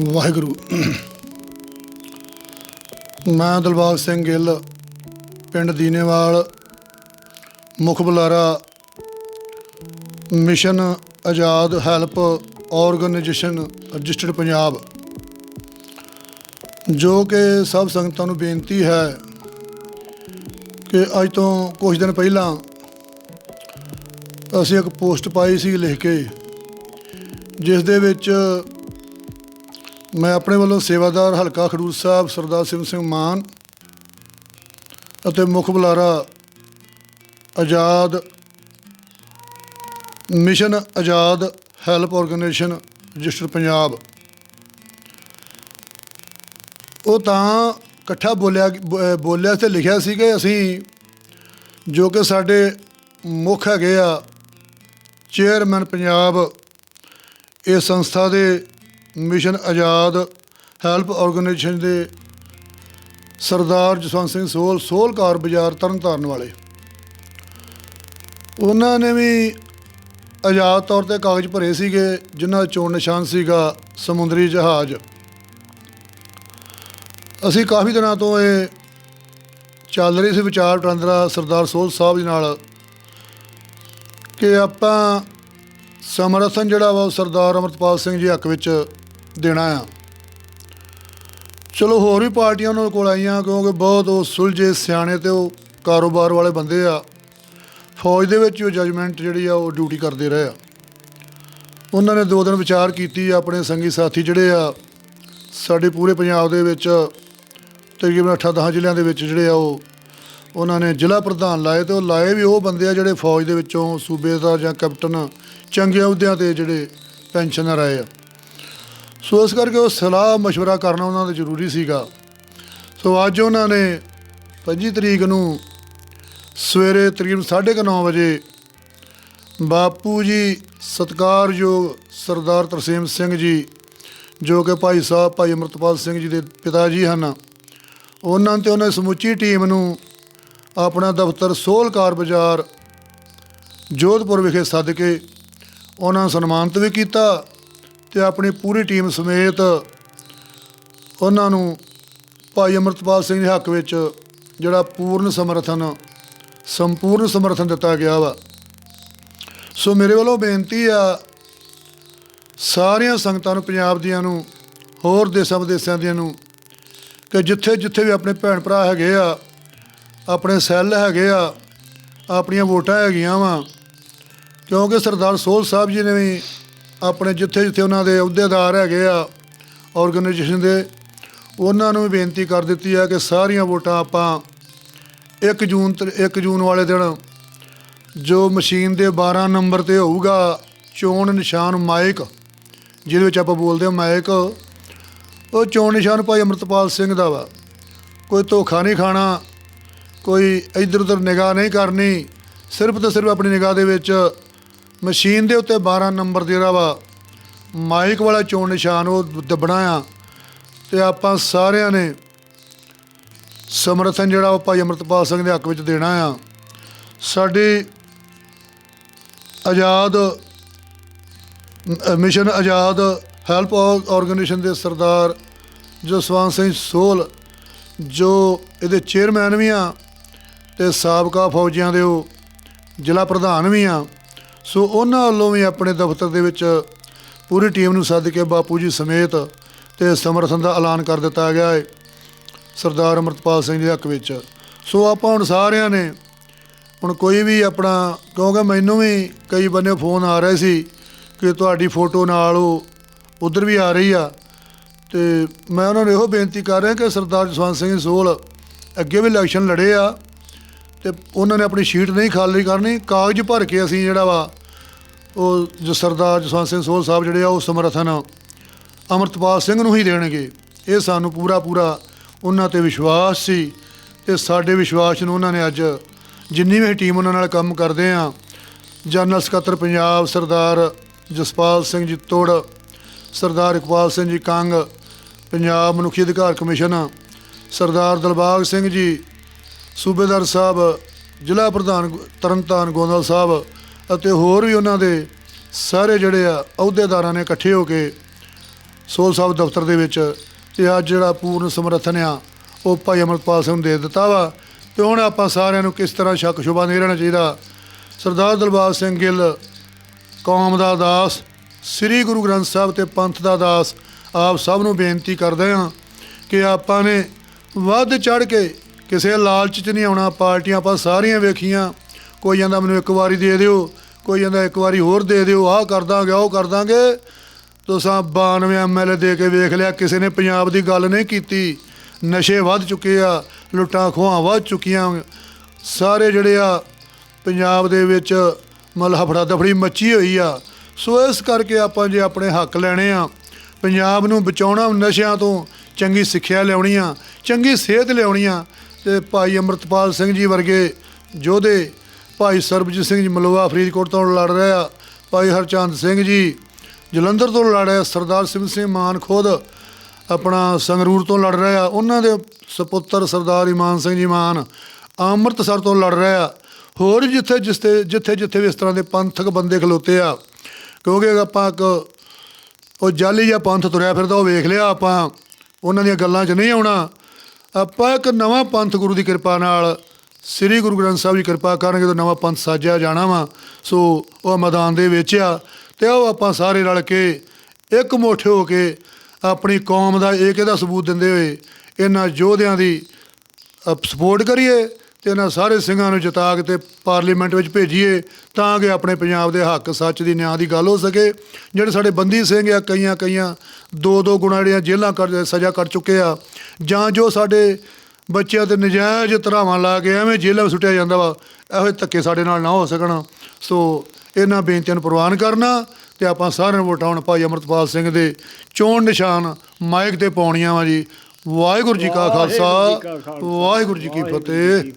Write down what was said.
ਵਾਹਿਗੁਰੂ। ਮੈਂ ਦਿਲਬਾਗ ਸਿੰਘ ਗਿੱਲ, ਪਿੰਡ ਦੀਨੇਵਾਲ, ਮੁਖ ਬੁਲਾਰਾ, mission Azad help organisation, registered Punjab. ਜੋ ਕਿ ਸਭ ਸੰਗਤਾਂ ਨੂੰ ਬੇਨਤੀ ਹੈ ਕਿ ਅੱਜ ਤੋਂ ਕੁਝ ਦਿਨ ਪਹਿਲਾਂ ਅਸੀਂ ਇੱਕ ਪੋਸਟ ਪਾਈ ਸੀ ਲਿਖ ਕੇ, ਜਿਸ ਦੇ ਵਿੱਚ ਮੈਂ ਆਪਣੇ ਵੱਲੋਂ ਸੇਵਾਦਾਰ ਹਲਕਾ ਖਡੂਰ ਸਾਹਿਬ ਸਰਦਾਰ ਸਿੰਘ ਸਿੰਘ ਮਾਨ ਅਤੇ ਮੁਖ ਬੁਲਾਰਾ Azad mission Azad help organisation register Punjab. ਉਹ ਤਾਂ ਇਕੱਠਾ ਬੋਲਿਆ ਬ- ਬੋਲਿਆ ਤੇ ਲਿਖਿਆ ਸੀ ਕਿ ਅਸੀਂ, ਜੋ ਕਿ ਸਾਡੇ ਮੁੱਖ ਹੈਗੇ ਆ ਚੇਅਰਮੈਨ ਪੰਜਾਬ ਇਸ ਸੰਸਥਾ ਦੇ ਮਿਸ਼ਨ ਆਜ਼ਾਦ ਹੈਲਪ ਆਰਗੇਨਾਈਜੇਸ਼ਨ ਦੇ ਸਰਦਾਰ ਜਸਵੰਤ ਸਿੰਘ ਸੋਹਲ ਸੋਹਲਕਾਰ ਬਾਜ਼ਾਰ ਤਰਨਤਾਰਨ ਵਾਲੇ। ਉਹਨਾਂ ਨੇ ਵੀ ਆਜ਼ਾਦ ਤੌਰ ਤੇ ਕਾਗਜ਼ ਭਰੇ ਸੀਗੇ, ਜਿਨ੍ਹਾਂ ਚੋਣ ਨਿਸ਼ਾਨ ਸੀਗਾ ਸਮੁੰਦਰੀ ਜਹਾਜ਼। ਅਸੀਂ ਕਾਫੀ ਦਿਨਾਂ ਤੋਂ ਇਹ ਚੱਲ ਰਹੀ ਸੀ ਵਿਚਾਰ ਵਟਾਂਦਰਾ ਸਰਦਾਰ ਸੋਹਲ ਸਾਹਿਬ ਜੀ ਨਾਲ, ਕਿ ਆਪਾਂ ਸਮਰਥਨ ਜਿਹੜਾ ਵਾ ਉਹ ਸਰਦਾਰ ਅਮਰਤਪਾਲ ਸਿੰਘ ਜੀ ਹੱਕ ਵਿੱਚ ਦੇਣਾ ਆ। ਚਲੋ ਹੋਰ ਵੀ ਪਾਰਟੀਆਂ ਉਹਨਾਂ ਕੋਲ ਆਈਆਂ ਕਿਉਂਕਿ ਬਹੁਤ ਉਹ ਸੁਲਝੇ ਸਿਆਣੇ ਤੇ ਉਹ ਕਾਰੋਬਾਰ ਵਾਲੇ ਬੰਦੇ ਆ। ਫੌਜ ਦੇ ਵਿੱਚ ਉਹ ਜਜਮੈਂਟ ਜਿਹੜੀ ਆ ਉਹ ਡਿਊਟੀ ਕਰਦੇ ਰਹੇ ਆ। ਉਹਨਾਂ ਨੇ ਦੋ ਦਿਨ ਵਿਚਾਰ ਕੀਤੀ ਆਪਣੇ ਸੰਗੀ ਸਾਥੀ ਜਿਹੜੇ ਆ, ਸਾਡੇ ਪੂਰੇ ਪੰਜਾਬ ਦੇ ਵਿੱਚ, ਤਕਰੀਬਨ 8-10 ਜ਼ਿਲ੍ਹਿਆਂ ਦੇ ਵਿੱਚ ਜਿਹੜੇ ਆ ਉਹ, ਉਹਨਾਂ ਨੇ ਜ਼ਿਲ੍ਹਾ ਪ੍ਰਧਾਨ ਲਾਏ ਤੇ ਉਹ ਲਾਏ ਵੀ ਉਹ ਬੰਦੇ ਆ ਜਿਹੜੇ ਫੌਜ ਦੇ ਵਿੱਚੋਂ ਸੂਬੇਦਾਰ ਜਾਂ ਕੈਪਟਨ ਚੰਗੇ ਅਹੁਦਿਆਂ ਤੇ ਜਿਹੜੇ ਪੈਨਸ਼ਨਰ ਆਏ ਆ। ਸੋ ਇਸ ਕਰਕੇ ਉਹ ਸਲਾਹ مشਵਰਾ ਕਰਨਾ ਉਹਨਾਂ ਦਾ ਜ਼ਰੂਰੀ ਸੀਗਾ। ਸੋ ਅੱਜ ਉਹਨਾਂ ਨੇ 25 ਤਰੀਕ ਨੂੰ ਸਵੇਰੇ ਤਕਰੀਬ 9:30 ਵਜੇ ਬਾਪੂ ਜੀ, ਸਤਕਾਰਯੋਗ ਸਰਦਾਰ ਤਰਸੇਮ ਸਿੰਘ ਜੀ, ਜੋ ਕਿ ਭਾਈ ਸਾਹਿਬ, ਭਾਈ ਅਮਰਤਪਾਲ ਸਿੰਘ ਜੀ ਦੇ ਪਿਤਾ ਜੀ ਹਨ, ਉਹਨਾਂ ਤੇ ਉਹਨਾਂ ਸਮੁੱਚੀ ਟੀਮ ਨੂੰ ਆਪਣਾ ਦਫ਼ਤਰ ਸੋਲਕਾਰ ਬਾਜ਼ਾਰ ਜੋਧਪੁਰ ਵਿਖੇ ਸੱਦ ਕੇ ਉਹਨਾਂ ਸਨਮਾਨਿਤ ਵੀ ਕੀਤਾ ਤੇ ਆਪਣੀ ਪੂਰੀ ਟੀਮ ਸਮੇਤ ਉਹਨਾਂ ਨੂੰ ਭਾਈ ਅਮਰਤਪਾਲ ਸਿੰਘ ਦੇ ਹੱਕ ਵਿੱਚ ਜਿਹੜਾ ਪੂਰਨ ਸਮਰਥਨ, ਸੰਪੂਰਨ ਸਮਰਥਨ ਦਿੱਤਾ ਗਿਆ ਵਾ। ਸੋ ਮੇਰੇ ਵੱਲੋਂ ਬੇਨਤੀ ਆ, ਸਾਰੀਆਂ ਸੰਗਤਾਂ ਨੂੰ, ਪੰਜਾਬ ਦੀਆਂ ਨੂੰ, ਹੋਰ ਦੇਸ਼ਾਂ ਵਿਦੇਸ਼ਾਂ ਦੀਆਂ ਨੂੰ, ਕਿ ਜਿੱਥੇ ਜਿੱਥੇ ਵੀ ਆਪਣੇ ਭੈਣ ਭਰਾ ਹੈਗੇ ਆ, ਆਪਣੇ ਸੈੱਲ ਹੈਗੇ ਆ, ਆਪਣੀਆਂ ਵੋਟਾਂ ਹੈਗੀਆਂ ਵਾ, ਕਿਉਂਕਿ ਸਰਦਾਰ ਸੋਹਲ ਸਾਹਿਬ ਜੀ ਨੇ ਵੀ ਆਪਣੇ ਜਿੱਥੇ ਜਿੱਥੇ ਉਹਨਾਂ ਦੇ ਅਹੁਦੇਦਾਰ ਹੈਗੇ ਆ ਆਰਗੇਨਾਈਜੇਸ਼ਨ ਦੇ, ਉਹਨਾਂ ਨੂੰ ਵੀ ਬੇਨਤੀ ਕਰ ਦਿੱਤੀ ਹੈ ਕਿ ਸਾਰੀਆਂ ਵੋਟਾਂ ਆਪਾਂ 1 ਜੂਨ ਤ- 1 ਜੂਨ ਵਾਲੇ ਦਿਨ ਜੋ ਮਸ਼ੀਨ ਦੇ 12 ਨੰਬਰ ਤੇ ਹੋਊਗਾ, ਚੋਣ ਨਿਸ਼ਾਨ ਮਾਈਕ, ਜਿਹਦੇ ਵਿੱਚ ਆਪਾਂ ਬੋਲਦੇ ਹਾਂ ਮਾਈਕ, ਉਹ ਚੋਣ ਨਿਸ਼ਾਨ ਭਾਈ ਅਮਰਤਪਾਲ ਸਿੰਘ ਦਾ ਵਾ। ਕੋਈ ਧੋਖਾ ਨਹੀਂ ਖਾਣਾ, ਕੋਈ ਇੱਧਰ ਉੱਧਰ ਨਿਗਾਹ ਨਹੀਂ ਕਰਨੀ, ਸਿਰਫ ਤੇ ਸਿਰਫ ਆਪਣੀ ਨਿਗਾਹ ਦੇ ਵਿੱਚ ਮਸ਼ੀਨ ਦੇ ਉੱਤੇ 12 ਨੰਬਰ ਜਿਹੜਾ ਵਾ, ਮਾਈਕ ਵਾਲਾ ਚੋਣ ਨਿਸ਼ਾਨ ਉਹ ਦੱਬਣਾ ਆ। ਤੇ ਆਪਾਂ ਸਾਰਿਆਂ ਨੇ ਸਮਰਥਨ ਜਿਹੜਾ ਉਹ ਭਾਈ ਅਮਰਤਪਾਲ ਸਿੰਘ ਦੇ ਹੱਕ ਵਿੱਚ ਦੇਣਾ ਆ। ਸਾਡੀ Azad mission Azad help organisation ਦੇ ਸਰਦਾਰ ਜਸਵੰਤ ਸਿੰਘ ਸੋਲ ਜੋ ਇਹਦੇ ਚੇਅਰਮੈਨ ਵੀ ਆ ਤੇ ਸਾਬਕਾ ਫੌਜੀਆਂ ਦੇ ਉਹ ਜ਼ਿਲ੍ਹਾ ਪ੍ਰਧਾਨ ਵੀ ਆ। ਸੋ ਉਹਨਾਂ ਵੱਲੋਂ ਵੀ ਆਪਣੇ ਦਫ਼ਤਰ ਦੇ ਵਿੱਚ ਪੂਰੀ ਟੀਮ ਨੂੰ ਸੱਦ ਕੇ ਬਾਪੂ ਜੀ ਸਮੇਤ ਤੇ ਸਮਰਥਨ ਦਾ ਐਲਾਨ ਕਰ ਦਿੱਤਾ ਗਿਆ ਹੈ, ਸਰਦਾਰ ਅਮਰਤਪਾਲ ਸਿੰਘ ਦੇ ਹੱਕ ਵਿੱਚ। ਸੋ ਆਪਾਂ ਹੁਣ ਸਾਰਿਆਂ ਨੇ ਹੁਣ ਕੋਈ ਵੀ ਆਪਣਾ, ਕਿਉਂਕਿ ਮੈਨੂੰ ਵੀ ਕਈ ਬੰਨੇ ਫੋਨ ਆ ਰਹੇ ਸੀ ਕਿ ਤੁਹਾਡੀ ਫੋਟੋ ਨਾਲ ਉਹ ਉਧਰ ਵੀ ਆ ਰਹੀ ਆ। ਤੇ ਮੈਂ ਉਹਨਾਂ ਨੂੰ ਇਹੋ ਬੇਨਤੀ ਕਰ ਰਿਹਾ ਕਿ ਸਰਦਾਰ ਜਸਵੰਤ ਸਿੰਘ ਸੋਹਲ ਅੱਗੇ ਵੀ ਇਲੈਕਸ਼ਨ ਲੜੇ ਆ ਤੇ ਉਹਨਾਂ ਨੇ ਆਪਣੀ ਸ਼ੀਟ ਨਹੀਂ ਖਾਲੀ ਕਰਨੀ, ਕਾਗਜ਼ ਭਰ ਕੇ ਅਸੀਂ ਜਿਹੜਾ ਵਾ ਉਹ ਜੋ ਸਰਦਾਰ ਜਸਵੰਤ ਸਿੰਘ ਸੋਹਲ ਸਾਹਿਬ ਜਿਹੜੇ ਆ, ਉਹ ਸਮਰਥਨ ਅਮਰਤਪਾਲ ਸਿੰਘ ਨੂੰ ਹੀ ਦੇਣਗੇ। ਇਹ ਸਾਨੂੰ ਪੂਰਾ ਪੂਰਾ ਉਹਨਾਂ ਤੇ ਵਿਸ਼ਵਾਸ ਸੀ ਤੇ ਸਾਡੇ ਵਿਸ਼ਵਾਸ ਨੂੰ ਉਹਨਾਂ ਨੇ ਅੱਜ ਜਿੰਨੀ ਵੀ ਟੀਮ ਉਹਨਾਂ ਨਾਲ ਕੰਮ ਕਰਦੇ ਆ, ਜਨਰਲ ਸਕੱਤਰ ਪੰਜਾਬ ਸਰਦਾਰ ਜਸਪਾਲ ਸਿੰਘ ਜੀ ਤੋੜ, ਸਰਦਾਰ ਇਕਬਾਲ ਸਿੰਘ ਜੀ ਕੰਗ, ਪੰਜਾਬ ਮਨੁੱਖੀ ਅਧਿਕਾਰ ਕਮਿਸ਼ਨ, ਸਰਦਾਰ ਦਿਲਬਾਗ ਸਿੰਘ ਜੀ, ਸੂਬੇਦਾਰ ਸਾਹਿਬ, ਜ਼ਿਲ੍ਹਾ ਪ੍ਰਧਾਨ ਤਰਨਤਾਰਨ ਗੋਂਦਲ ਸਾਹਿਬ ਅਤੇ ਹੋਰ ਵੀ ਉਹਨਾਂ ਦੇ ਸਾਰੇ ਜਿਹੜੇ ਆ ਅਹੁਦੇਦਾਰਾਂ ਨੇ ਇਕੱਠੇ ਹੋ ਕੇ ਸੋਲ ਸਾਹਿਬ ਦਫ਼ਤਰ ਦੇ ਵਿੱਚ ਤੇ ਅੱਜ ਜਿਹੜਾ ਪੂਰਨ ਸਮਰਥਨ ਆ, ਉਹ ਭਾਈ ਅਮਰਪਾਲ ਸਿੰਘ ਨੂੰ ਦੇ ਦਿੱਤਾ ਵਾ। ਤੇ ਹੁਣ ਆਪਾਂ ਸਾਰਿਆਂ ਨੂੰ ਕਿਸ ਤਰ੍ਹਾਂ ਸ਼ੱਕ ਸ਼ੁਬਾ ਨਹੀਂ ਰਹਿਣਾ ਚਾਹੀਦਾ। ਸਰਦਾਰ ਦਲਬਾਗ ਸਿੰਘ ਗਿੱਲ, ਕੌਮ ਦਾ ਦਾਸ, ਸ੍ਰੀ ਗੁਰੂ ਗ੍ਰੰਥ ਸਾਹਿਬ ਤੇ ਪੰਥ ਦਾ ਦਾਸ, ਆਪ ਸਭ ਨੂੰ ਬੇਨਤੀ ਕਰਦੇ ਹਾਂ ਕਿ ਆਪਾਂ ਨੇ ਵੱਧ ਚੜ ਕੇ ਕਿਸੇ ਲਾਲਚ 'ਚ ਨਹੀਂ ਆਉਣਾ। ਪਾਰਟੀਆਂ ਆਪਾਂ ਸਾਰੀਆਂ ਵੇਖੀਆਂ। ਕੋਈ ਕਹਿੰਦਾ ਮੈਨੂੰ ਇੱਕ ਵਾਰੀ ਦੇ ਦਿਓ, ਕੋਈ ਕਹਿੰਦਾ ਇੱਕ ਵਾਰੀ ਹੋਰ ਦੇ ਦਿਓ, ਆਹ ਕਰ ਦਾਂਗੇ, ਉਹ ਕਰ ਦਾਂਗੇ। ਤੁਸੀਂ 92 ਐਮਐਲਏ ਦੇ ਕੇ ਵੇਖ ਲਿਆ, ਕਿਸੇ ਨੇ ਪੰਜਾਬ ਦੀ ਗੱਲ ਨਹੀਂ ਕੀਤੀ। ਨਸ਼ੇ ਵੱਧ ਚੁੱਕੇ ਆ, ਲੁੱਟਾਂ ਖੋਹਾਂ ਵੱਧ ਚੁੱਕੀਆਂ। ਸਾਰੇ ਜਿਹੜੇ ਆ, ਪੰਜਾਬ ਦੇ ਵਿੱਚ ਮਤਲਬ ਹਫੜਾ ਦਫੜੀ ਮੱਚੀ ਹੋਈ ਆ। ਸੋ ਇਸ ਕਰਕੇ ਆਪਾਂ ਜੇ ਆਪਣੇ ਹੱਕ ਲੈਣੇ ਆ, ਪੰਜਾਬ ਨੂੰ ਬਚਾਉਣਾ ਨਸ਼ਿਆਂ ਤੋਂ ਚੰਗੀ ਸਿੱਖਿਆ ਲਿਆਉਣੀ ਆ ਚੰਗੀ ਸਿਹਤ ਲਿਆਉਣੀ ਆ ਤੇ ਭਾਈ ਅੰਮ੍ਰਿਤਪਾਲ ਸਿੰਘ ਜੀ ਵਰਗੇ ਯੋਧੇ ਭਾਈ ਸਰਬਜੀਤ ਸਿੰਘ ਜੀ ਮਲੋਆ ਫਰੀਦਕੋਟ ਤੋਂ ਲੜ ਰਹੇ ਆ। ਭਾਈ ਹਰਚੰਦ ਸਿੰਘ ਜੀ ਜਲੰਧਰ ਤੋਂ ਲੜ ਰਿਹਾ ਸਰਦਾਰ ਸਿੰਘ ਸਿੰਘ ਮਾਨ ਖੁਦ ਆਪਣਾ ਸੰਗਰੂਰ ਤੋਂ ਲੜ ਰਿਹਾ ਉਹਨਾਂ ਦੇ ਸੁਪੁੱਤਰ ਸਰਦਾਰ ਇਮਾਨ ਸਿੰਘ ਜੀ ਮਾਨ ਅੰਮ੍ਰਿਤਸਰ ਤੋਂ ਲੜ ਰਿਹਾ ਹੋਰ ਜਿੱਥੇ ਜਿੱਥੇ ਜਿੱਥੇ ਜਿੱਥੇ ਵੀ ਇਸ ਤਰ੍ਹਾਂ ਦੇ ਪੰਥਕ ਬੰਦੇ ਖਲੋਤੇ ਆ, ਕਿਉਂਕਿ ਆਪਾਂ ਇੱਕ ਉਹ ਜਾਲੀ ਜਾਂ ਪੰਥ ਤੁਰਿਆ ਫਿਰਦਾ, ਉਹ ਵੇਖ ਲਿਆ ਆਪਾਂ, ਉਹਨਾਂ ਦੀਆਂ ਗੱਲਾਂ 'ਚ ਨਹੀਂ ਆਉਣਾ। ਆਪਾਂ ਇੱਕ ਨਵਾਂ ਪੰਥ ਗੁਰੂ ਦੀ ਕਿਰਪਾ ਨਾਲ ਸ੍ਰੀ ਗੁਰੂ ਗ੍ਰੰਥ ਸਾਹਿਬ ਦੀ ਕਿਰਪਾ ਕਰਨਗੇ ਤਾਂ ਨਵਾਂ ਪੰਥ ਸਾਜਿਆ ਜਾਣਾ ਵਾ, ਸੋ ਉਹ ਮੈਦਾਨ ਦੇ ਵਿੱਚ ਆ, ਤੇ ਉਹ ਆਪਾਂ ਸਾਰੇ ਰਲ ਕੇ ਇੱਕ ਮੁੱਠ ਹੋ ਕੇ ਆਪਣੀ ਕੌਮ ਦਾ ਏਕੇ ਦਾ ਸਬੂਤ ਦਿੰਦੇ ਹੋਏ ਇਹਨਾਂ ਯੋਧਿਆਂ ਦੀ ਸਪੋਰਟ ਕਰੀਏ ਤੇ ਇਹਨਾਂ ਸਾਰੇ ਸਿੰਘਾਂ ਨੂੰ ਜਿਤਾ ਕੇ ਤੇ ਪਾਰਲੀਮੈਂਟ ਵਿੱਚ ਭੇਜੀਏ, ਤਾਂ ਕਿ ਆਪਣੇ ਪੰਜਾਬ ਦੇ ਹੱਕ, ਸੱਚ ਦੀ ਨਿਆਂ ਦੀ ਗੱਲ ਹੋ ਸਕੇ। ਜਿਹੜੇ ਸਾਡੇ ਬੰਦੀ ਸਿੰਘ ਆ ਕਈਆਂ ਕਈਆਂ ਦੋ ਦੋ ਗੁਣਾ ਜਿਹੜੀਆਂ ਜੇਲ੍ਹਾਂ ਕਰ ਸਜ਼ਾ ਕਰ ਚੁੱਕੇ ਆ, ਜਾਂ ਜੋ ਸਾਡੇ ਬੱਚਿਆਂ ਤੇ ਨਜਾਇਜ਼ ਧਰਾਵਾਂ ਲਾ ਕੇ ਐਵੇਂ ਜੇਲ੍ਹਾਂ ਵਿੱਚ ਸੁੱਟਿਆ ਜਾਂਦਾ ਵਾ ਇਹੋ ਧੱਕੇ ਸਾਡੇ ਨਾਲ ਨਾ ਹੋ ਸਕਣ। ਸੋ ਇਹਨਾਂ ਬੇਨਤੀਆਂ ਨੂੰ ਪ੍ਰਵਾਨ ਕਰਨਾ ਤੇ ਆਪਾਂ ਸਾਰਿਆਂ ਨੂੰ ਵੋਟਾਂ ਭਾਈ ਅਮਰਤਪਾਲ ਸਿੰਘ ਦੇ ਚੋਣ ਨਿਸ਼ਾਨ ਮਾਈਕ ਤੇ ਪਾਉਣੀਆਂ ਵਾ ਜੀ। ਵਾਹਿਗੁਰੂ ਜੀ ਕਾ ਖਾਲਸਾ ਵਾਹਿਗੁਰੂ ਜੀ ਕੀ ਫਤਿਹ।